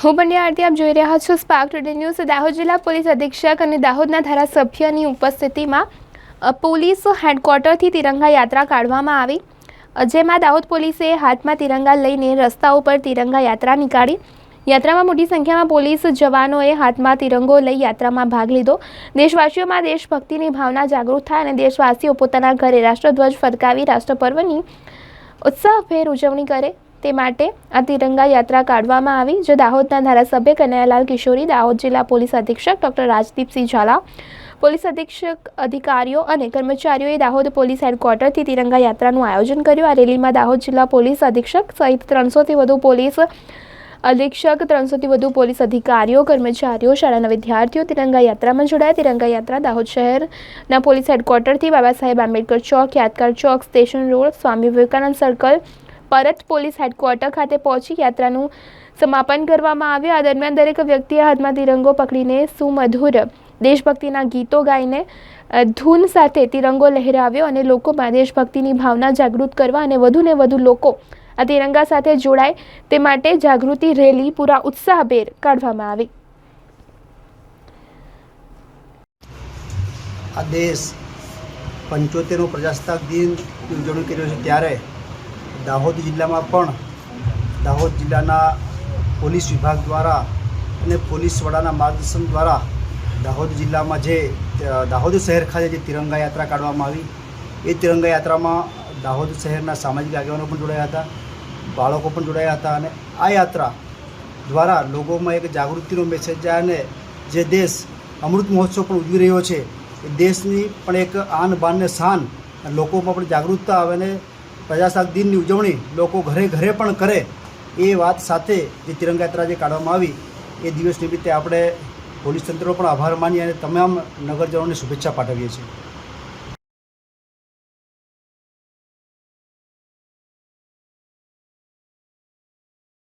હું બંને આરતી, આપ જોઈ રહ્યા છો સ્પાર્ક ટુડે ન્યૂઝ દાહોદ જિલ્લા પોલીસ અધિક્ષક અને દાહોદના ધારાસભ્યની ઉપસ્થિતિમાં પોલીસ હેડક્વાર્ટરથી તિરંગા યાત્રા કાઢવામાં આવી. જેમાં દાહોદ પોલીસે હાથમાં તિરંગા લઈને રસ્તા ઉપર તિરંગા યાત્રા નીકાળી. યાત્રામાં મોટી સંખ્યામાં પોલીસ જવાનોએ હાથમાં તિરંગો લઈ યાત્રામાં ભાગ લીધો. દેશવાસીઓમાં દેશભક્તિની ભાવના જાગૃત થાય અને દેશવાસીઓ પોતાના ઘરે રાષ્ટ્રધ્વજ ફરકાવી રાષ્ટ્રપર્વની ઉત્સાહભેર ઉજવણી કરે. તે માટે આ તિરંગા યાત્રા કાઢવામાં આવી, જે દાહોદના ધારાસભ્ય કનૈયાલાલ કિશોરી, દાહોદ જિલ્લા પોલીસ અધિક્ષક ડોક્ટર રાજદીપસિંહ ઝાલા, પોલીસ અધિક્ષક અધિકારીઓ અને કર્મચારીઓએ દાહોદ પોલીસ હેડક્વાર્ટરથી તિરંગા યાત્રાનું આયોજન કર્યું. આ રેલીમાં દાહોદ જિલ્લા પોલીસ અધિક્ષક સહિત ત્રણસોથી વધુ પોલીસ અધિક્ષક, ત્રણસોથી વધુ પોલીસ અધિકારીઓ, કર્મચારીઓ, શાળાના વિદ્યાર્થીઓ તિરંગા યાત્રામાં જોડાયા. તિરંગા યાત્રા દાહોદ શહેરના પોલીસ હેડક્વાર્ટરથી બાબા Saheb Ambedkar Chowk, Yadgar Chowk, station road, Swami Vivekananda circle પરત પોલીસ હેડક્વાર્ટર ખાતે પહોંચી યાત્રાનું સમાપન કરવામાં આવ્યું. આ દરમિયાન દરેક વ્યક્તિએ હાથમાં તિરંગો પકડીને સુમધુર દેશભક્તિના ગીતો ગાઈને ધૂન સાથે તિરંગો લહેરાવ્યો અને લોકોમાં દેશભક્તિની ભાવના જાગૃત કરવા અને વધુને વધુ લોકો આ તિરંગા સાથે જોડાય તે માટે જાગૃતિ રેલી પૂરા ઉત્સાહભેર કાઢવામાં આવી. આ દેશ પંચોતેરનો પ્રજાસત્તાક દિન ઉજવણી કર્યો છે ત્યારે દાહોદ જિલ્લામાં પણ દાહોદ જિલ્લાના પોલીસ વિભાગ દ્વારા અને પોલીસ વડાના માર્ગદર્શન દ્વારા દાહોદ જિલ્લામાં જે દાહોદ શહેર ખાતે જે તિરંગા યાત્રા કાઢવામાં આવી, એ તિરંગા યાત્રામાં દાહોદ શહેરના સામાજિક આગેવાનો પણ જોડાયા હતા, બાળકો પણ જોડાયા હતા અને આ યાત્રા દ્વારા લોકોમાં એક જાગૃતિનો મેસેજ જાય અને જે દેશ અમૃત મહોત્સવ પણ ઉજવી રહ્યો છે, એ દેશની પણ એક આન બાનને શાન લોકોમાં પણ જાગૃતતા આવે ને પ્રજાસત્તાક દિનની ઉજવણી લોકો ઘરે ઘરે પણ કરે એ વાત સાથે જે તિરંગા યાત્રા જે કાઢવામાં આવી, એ દિવસ નિમિત્તે આપણે પોલીસ તંત્રનો પણ આભાર માનીએ અને તમામ નગરજનોને શુભેચ્છા પાઠવીએ છીએ.